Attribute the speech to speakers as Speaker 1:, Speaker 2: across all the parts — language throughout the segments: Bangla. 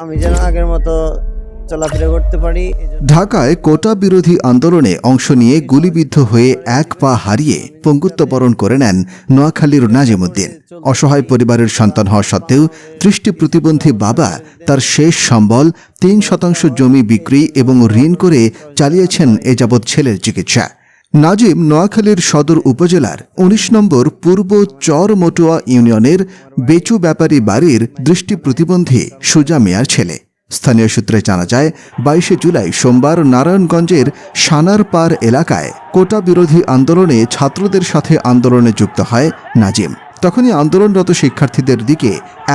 Speaker 1: আমি যেন আগের মতো চলাফেরা করতে পারি
Speaker 2: ঢাকায় কোটা বিরোধী আন্দোলনে অংশ নিয়ে গুলিবিদ্ধ হয়ে এক পা হারিয়ে পঙ্গুত্ববরণ করে নেন নোয়াখালীর নাজিমুদ্দিন। অসহায় পরিবারের সন্তান হওয়া সত্ত্বেও দৃষ্টি প্রতিবন্ধী বাবা তার শেষ সম্বল, তিন শতাংশ জমি বিক্রি এবং ঋণ করে চালিয়েছেন এ যাবৎ ছেলের চিকিৎসা। নাজিম নোয়াখালীর সদর উপজেলার ১৯ নম্বর পূর্ব চর মটুয়া ইউনিয়নের বেচু ব্যাপারী বাড়ির দৃষ্টি প্রতিবন্ধী সুজা মিয়ার ছেলে। স্থানীয় সূত্রে জানা যায়, বাইশে জুলাই সোমবার নারায়ণগঞ্জের সানারপাড় এলাকায় কোটা বিরোধী আন্দোলনে ছাত্রদের সাথে আন্দোলনে যুক্ত হয় নাজিম। তখনই আন্দোলনরত শিক্ষার্থীদের দিকে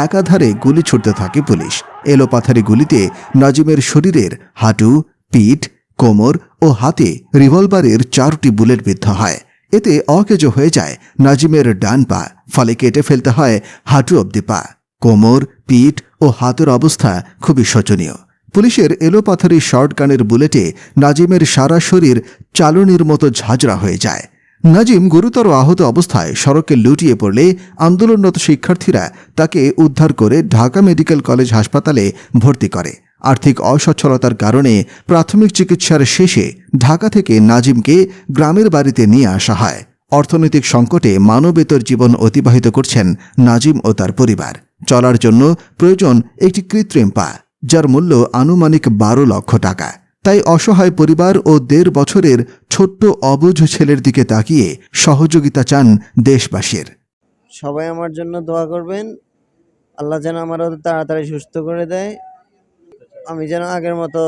Speaker 2: একাধারে গুলি ছুটতে থাকে পুলিশ। এলোপাথারি গুলিতে নাজিমের শরীরের হাঁটু, পিঠ কোমর ও হাতে রিভলভারের চারটি বুলেট বিদ্ধ হয়। এতে অকেজ হয়ে যায় নাজিমের ডান পা, ফলে কেটে ফেলতে হয় হাঁটু অব্দি পা। কোমর, পিঠ ও হাতের অবস্থা খুবই শোচনীয়। পুলিশের এলোপাথারি শর্টগানের বুলেটে নাজিমের সারা শরীর চালনির মতো ঝাঁঝরা হয়ে যায়। নাজিম গুরুতর আহত অবস্থায় সড়কে লুটিয়ে পড়লে আন্দোলনরত শিক্ষার্থীরা তাকে উদ্ধার করে ঢাকা মেডিকেল কলেজ হাসপাতালে ভর্তি করে। আর্থিক অসচ্ছলতার কারণে প্রাথমিক চিকিৎসার শেষে ঢাকা থেকে নাজিমকে গ্রামের বাড়িতে নিয়ে আসা হয়। অর্থনৈতিক সংকটে মানবেতর জীবন অতিবাহিত করছেন নাজিম ও তার পরিবার। চলার জন্য প্রয়োজন একটি কৃত্রিম পা, যার মূল্য আনুমানিক বারো লক্ষ টাকা। তাই অসহায় পরিবার ও দেড় বছরের ছোট্ট অবুঝ ছেলের দিকে তাকিয়ে সহযোগিতা চান দেশবাসীর।
Speaker 1: সবাই আমার জন্য দোয়া করবেন। আল্লাহ যেন আমার তাড়াতাড়ি সুস্থ করে দেয়। আমি যেন আগের মতো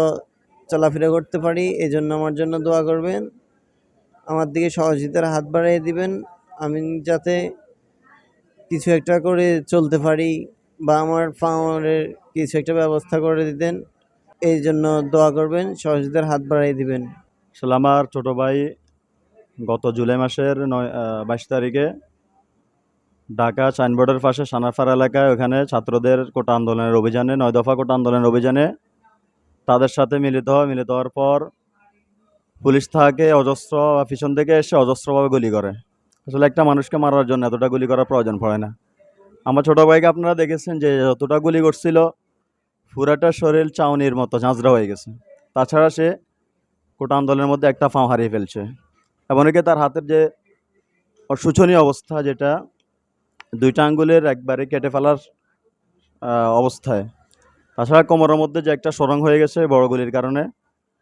Speaker 1: চলাফেরা করতে পারি এই জন্য আমার জন্য দোয়া করবেন। আমার দিকে সহযোগিতার হাত বাড়িয়ে দিবেন। আমি যাতে কিছু একটা করে চলতে পারি বা আমার ফাউন্ডের কিছু একটা ব্যবস্থা করে দিতেন, এই জন্য দোয়া করবেন, সহযোগিতার হাত বাড়িয়ে দিবেন।
Speaker 3: আসলে আমার ছোটো ভাই গত জুলাই মাসের নয় বাইশ তারিখে ঢাকা সাইনবোর্ডের পাশে সানারপাড়া এলাকায় ওখানে ছাত্রদের কোটা আন্দোলনের অভিযানে, নয় দফা কোটা আন্দোলনের অভিযানে তাদের সাথে মিলিত হয় মিলিত হওয়ার পর পুলিশ তাকে অজস্র পিছন থেকে এসে অজস্রভাবে গুলি করে। আসলে একটা মানুষকে মারার জন্য এতটা গুলি করার প্রয়োজন পড়ে না। আমার ছোটো ভাইকে আপনারা দেখেছেন যে যতটা গুলি করছিল, পুরাটা শরীর চাউনির মতো ঝাঁঝরা হয়ে গেছে। তাছাড়া সে কোটা আন্দোলনের মধ্যে একটা ফাঁ হারিয়ে ফেলছে। এমনকি তার হাতের যে শোচনীয় অবস্থা, যেটা দুইটা আঙ্গুলের একবারে কেটে ফেলার অবস্থায় তাছাড়া কোমরের মধ্যে যে একটা সরং হয়ে গেছে বড় গুলির কারণে,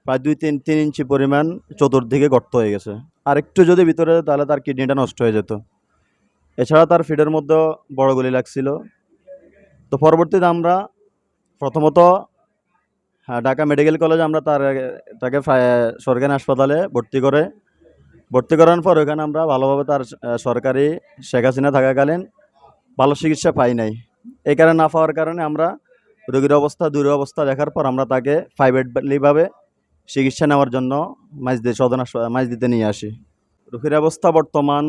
Speaker 3: প্রায় দুই তিন তিন ইঞ্চি পরিমাণ চতুর্দিকে গর্ত হয়ে গেছে। আর একটু যদি ভিতরে তাহলে তার কিডনিটা নষ্ট হয়ে যেত। এছাড়া তার ফিডের মধ্যেও বড় গুলি লাগছিল। তো পরবর্তীতে আমরা প্রথমত হ্যাঁ ঢাকা মেডিকেল কলেজ আমরা তার তাকে সরকারি হাসপাতালে ভর্তি করে, ভর্তি করার পর ওখানে আমরা ভালোভাবে তার সরকারি শেখ হাসিনা থাকাকালীন ভালো চিকিৎসা পাই নাই। এই কারণে না পাওয়ার কারণে আমরা রোগীর অবস্থা দূর অবস্থা দেখার পর আমরা তাকে প্রাইভেটলিভাবে চিকিৎসা নেওয়ার জন্য মাইজদি সদন মাইজদিতে নিয়ে আসি। রোগীর অবস্থা বর্তমান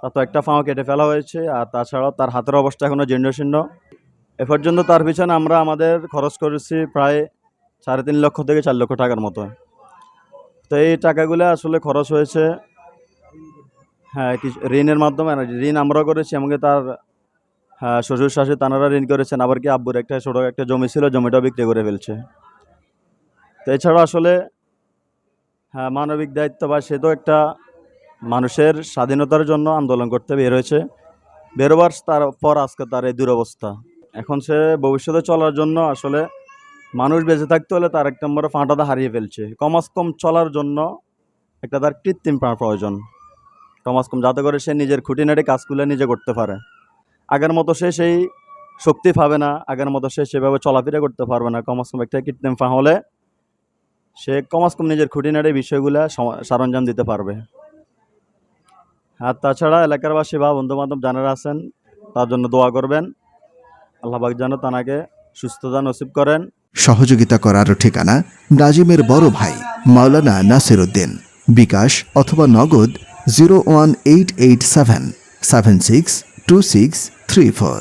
Speaker 3: তার তো একটা ফাঁও কেটে ফেলা হয়েছে আর তাছাড়াও তার হাতের অবস্থা এখনও জীর্ণ শীর্ণ। এ পর্যন্ত তার পিছনে আমরা আমাদের খরচ করেছি প্রায় সাড়ে তিন লক্ষ থেকে চার লক্ষ টাকার মতো। তো এই টাকাগুলো আসলে খরচ হয়েছে হ্যাঁ কিছু ঋণের মাধ্যমে, ঋণ আমরাও করেছি, এমনকি তার শ্বশুর শাশুড়ি তানারা ঋণ করেছেন, আবার কি আব্বুর একটা ছোটো একটা জমি ছিল জমিটাও বিক্রি করে ফেলছে। তো এছাড়া আসলে হ্যাঁ মানবিক দায়িত্ব বা সে তো একটা মানুষের স্বাধীনতার জন্য আন্দোলন করতে বের হয়েছে। বেরোবার তার পর আজকে তার এই দুরবস্থা। এখন সে ভবিষ্যতে চলার জন্য আসলে মানুষ বেঁচে থাকতে হলে তার এক নম্বরে ফাঁটাটা হারিয়ে ফেলছে। কমাস কম চলার জন্য একটা তার কৃত্রিম প্রয়োজন। কমাস কম যাতে করে সে নিজের খুঁটিনাটি কাজগুলো নিজে করতে পারে। আগের মতো সে সেই শক্তি পাবে না, আগের মতো সে সেভাবে চলাফেরা করতে পারবে না। কমাস কম একটা কৃত্রিম পা হলে সে কমাস কম নিজের খুঁটিনাটি বিষয়গুলো সরঞ্জাম দিতে পারবে। আর তাছাড়া এলাকার বাসী বা বন্ধু বান্ধব যারা আছেন, তার জন্য দোয়া করবেন। আল্লাহবাক যেন তানাকে সুস্থতা নসিব করেন।
Speaker 2: সহযোগিতা করার ঠিকানা নাজিমের বড় ভাই মাওলানা নাসির উদ্দিন বিকাশ অথবা Nagad zero one eight eight seven seven six two six three four